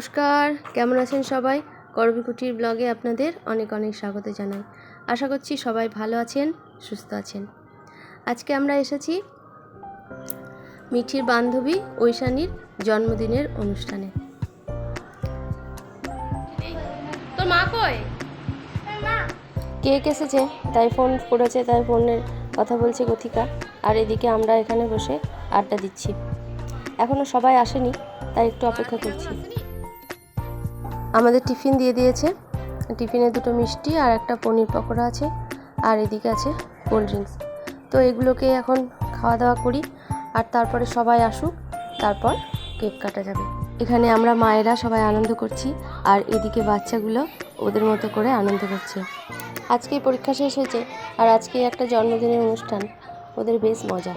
নমস্কার কেমন আছেন সবাই? করবিকুটির ব্লগে আপনাদের অনেক অনেক স্বাগত জানাই। আশা করছি সবাই ভালো আছেন সুস্থ আছেন। আজকে আমরা এসেছি মিঠির বান্ধবী ঐশানীর জন্মদিনের অনুষ্ঠানে। তোর মা কই? কেক এসেছে তাই ফোন করেছে তাই ফোনের কথা বলছে গথিকা। আর এদিকে আমরা এখানে বসে আড্ডা দিচ্ছি। এখনও সবাই আসেনি তাই একটু অপেক্ষা করছি। আমাদের টিফিন দিয়ে দিয়েছে। টিফিনে দুটো মিষ্টি আর একটা পনির পকোড়া আছে আর এদিকে আছে কোল্ড ড্রিঙ্কস। তো এগুলোকে এখন খাওয়া দাওয়া করি আর তারপরে সবাই আসুক, তারপর কেক কাটা যাবে। এখানে আমরা মায়েরা সবাই আনন্দ করছি আর এদিকে বাচ্চাগুলো ওদের মতো করে আনন্দ করছে। আজকেই পরীক্ষা শেষ হয়েছে আর আজকে একটা জন্মদিনের অনুষ্ঠান। ওদের বেশ মজা।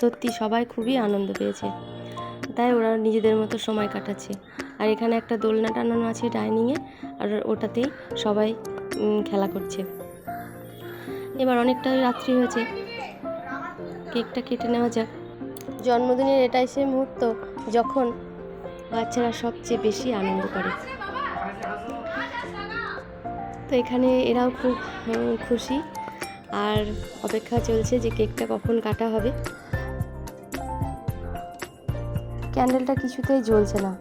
সত্যি সবাই খুবই আনন্দ পেয়েছে। তাই ওরা নিজেদের মতো সময় কাটাচ্ছে। আর এখানে একটা দোলনা টানানো আছে ডাইনিংয়ে, আর ওটাতেই সবাই খেলা করছে। এবার অনেকটাই রাত্রি হয়েছে। কেকটা কেটে নেওয়া যাক। জন্মদিনের এটাই সেই মুহূর্ত যখন বাচ্চারা সবচেয়ে বেশি আনন্দ করে। তো এখানে এরাও খুব খুশি। আর অপেক্ষা চলছে যে কেকটা কখন কাটা হবে। ক্যান্ডেলটা কিছুতেই জ্বলছে না।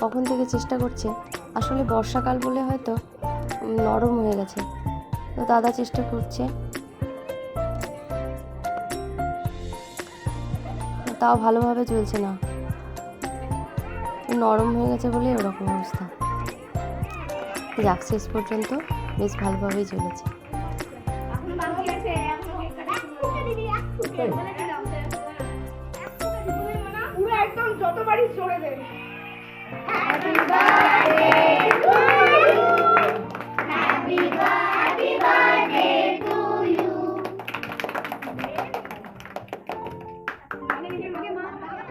কখন থেকে চেষ্টা করছে? আসলে বর্ষাকাল বলে হয়তো নরম হয়ে গেছে। তো দাদা চেষ্টা করছে। তাও ভালোভাবে জ্বলছে না। নরম হয়ে গেছে বলে ওরকম অবস্থা। যাক শেষ পর্যন্ত বেশ ভালোভাবেই জ্বলেছে। পুরো একদম যতবারই চড়ে দেবে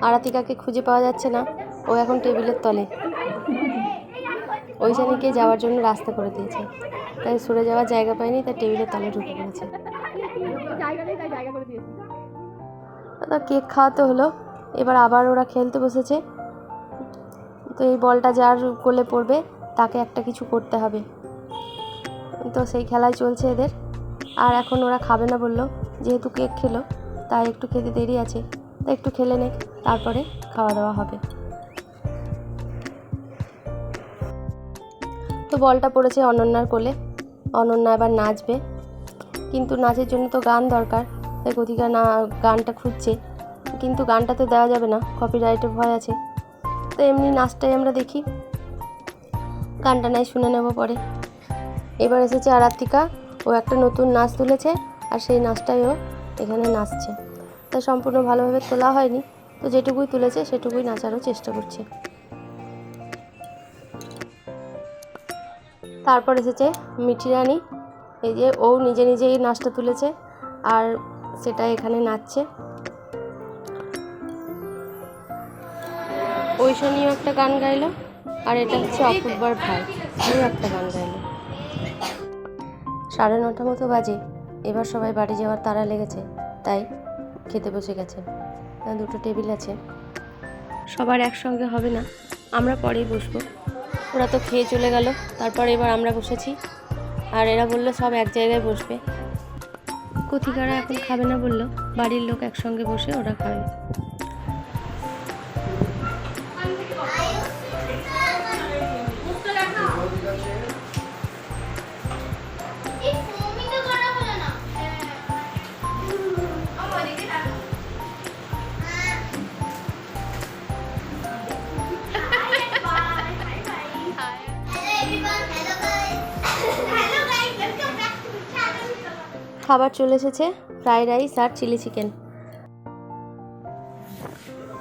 আরাতিকাকে খুঁজে পাওয়া যাচ্ছে না। ও এখন টেবিলের তলে। ওইখানেকে যাওয়ার জন্য রাস্তা করে দিয়েছে। তাই সরে যাওয়ার জায়গা পায়নি তাই টেবিলের তলে ঢুকে পড়েছে জায়গা নেই তাই জায়গা করে দিয়েছি। তো কেক খাওয়াতে হলো? এবার আবার ওরা খেলতে বসেছে। তো এই বলটা যার কোলে পড়বে, তাকে একটা কিছু করতে হবে। তো সেই খেলাই চলছে এদের। আর এখন ওরা খাবে না বলল, যেহেতু কেক খেলো, তাই একটু খেতে দেরি আছে। তাই একটু খেলে নে তারপরে খাওয়া দাওয়া হবে। তো বলটা পড়েছে অনন্যার কোলে। অনন্যা এবার নাচবে। কিন্তু নাচের জন্য তো গান দরকার, তাই গতিকা না, গানটা খুঁজছে। কিন্তু গানটা তো দেওয়া যাবে না কপিরাইটের ভয় আছে। তো এমনি নাচটাই আমরা দেখি। গানটা নাই শুনে নেব পরে। এবার এসেছে আরাত্রিকা, ও একটা নতুন নাচ তুলেছে, আর সেই নাচটাই ও এখানে নাচছে। তা সম্পূর্ণ ভালোভাবে তোলা হয়নি, তো যেটুকুই তুলেছে সেটুকুই নাচারও চেষ্টা করছে। তারপর এসেছে মিঠি রানী, এই যে ও নিজে নিজেই নাচটা তুলেছে, আর সেটা এখানে নাচছে। ঐশনীয় একটা গান গাইলো, আর এটা হচ্ছে অপূর্বার ভাই ও একটা গান গাইলো। সাড়ে নটা মতো বাজে, এবার সবাই বাড়ি যাওয়ার তাড়া লেগেছে, তাই খেতে বসে গেছে। দুটো টেবিল আছে। সবার একসঙ্গে হবে না, আমরা পরেই বসবো। ওরা তো খেয়ে চলে গেল, তারপর এবার আমরা বসেছি। আর এরা বলল সব এক জায়গায় বসবে। কথিকারা এখন খাবে না বলল, বাড়ির লোক একসঙ্গে বসে ওরা খাবে। খাবার চলে এসেছে, ফ্রাইড রাইস আর চিলি চিকেন।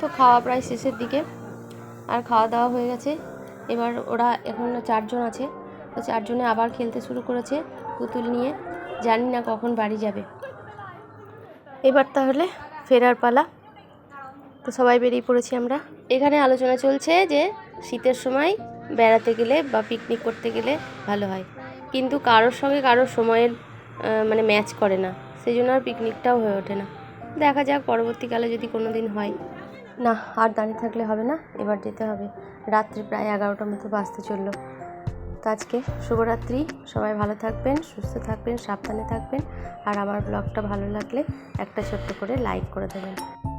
তো খাওয়া প্রায় শেষের দিকে, আর খাওয়া দাওয়া হয়ে গেছে। এবার ওরা এখন চারজন আছে, তো চারজনে আবার খেলতে শুরু করেছে পুতুল নিয়ে। জানি না কখন বাড়ি যাবে। এবার তাহলে ফেরার পালা। তো সবাই বেরিয়ে পড়েছি আমরা। এখানে আলোচনা চলছে যে শীতের সময় বেড়াতে গেলে বা পিকনিক করতে গেলে ভালো হয়। কিন্তু কারোর সঙ্গে কারোর সময়ের মানে ম্যাচ করে না। সেই জন্য আর পিকনিকটাও হয়ে ওঠে না। দেখা যাক পরবর্তীকালে যদি কোনো দিন হয়। না, আর দাঁড়িয়ে থাকলে হবে না? এবার যেতে হবে। রাত্রি প্রায় এগারোটার মতো বাঁচতে চলল। তো আজকে শুভরাত্রি। সবাই ভালো থাকবেন, সুস্থ থাকবেন, সাবধানে থাকবেন। আর আমার ব্লগটা ভালো লাগলে একটা ছোট্ট করে লাইক করে দেবেন।